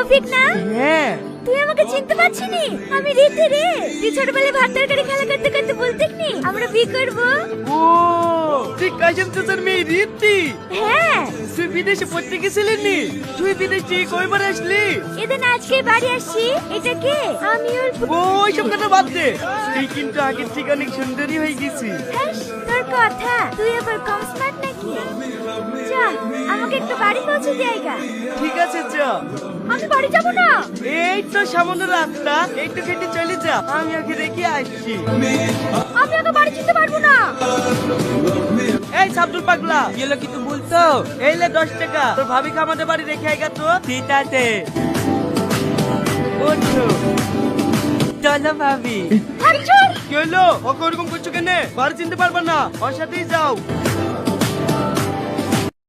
রফিক না? হ্যাঁ। তুই আমাকে চিনতে পারছিনি? আমি রীতি রে। তুই ছোটবেলায় ভাত তরকারি খেলা করতে করতে বলতিকনি আমরা বিয়ে করব? ও তুই কাশিম চাচার মেয়ে রীতি। হ্যাঁ। তুই বিদেশে পড়তে গেছিলি নি? তুই বিদেশ থেকে কয়বার আসলি? এদিন আজকে বাড়ি আসছি। এটা কে? আমি ওর বউ। ওই সব কথা বাদ দে। তুই কিন্তু আগের থেকে অনেক সুন্দরী হয়ে গেছি হ্যাস, তোর কথা। তুই আবার কম স্মার্ট আমাকে বাড়ি পৌঁছে জায়গা। ঠিক আছে চ আমি বাড়ি যাব না। এই তো সামান্য রাস্তা একটু কেটে চলে যা। আমি ওকে রেখে আসছি। আমি ওকে বাড়ি যেতে পারব না। এই সাবদুল পাগলা গেলো কিন্তু বলতো? এই লে দশ টাকা। তোর ভাবিকে আমাদের বাড়ি রেখে আইগা তো। ঠিক আছে চলো ভাবি। কি হলো ওকে ওরকম করছ কেন? বাড়ি চিনতে পারবা না। ওর সাথেই যাও।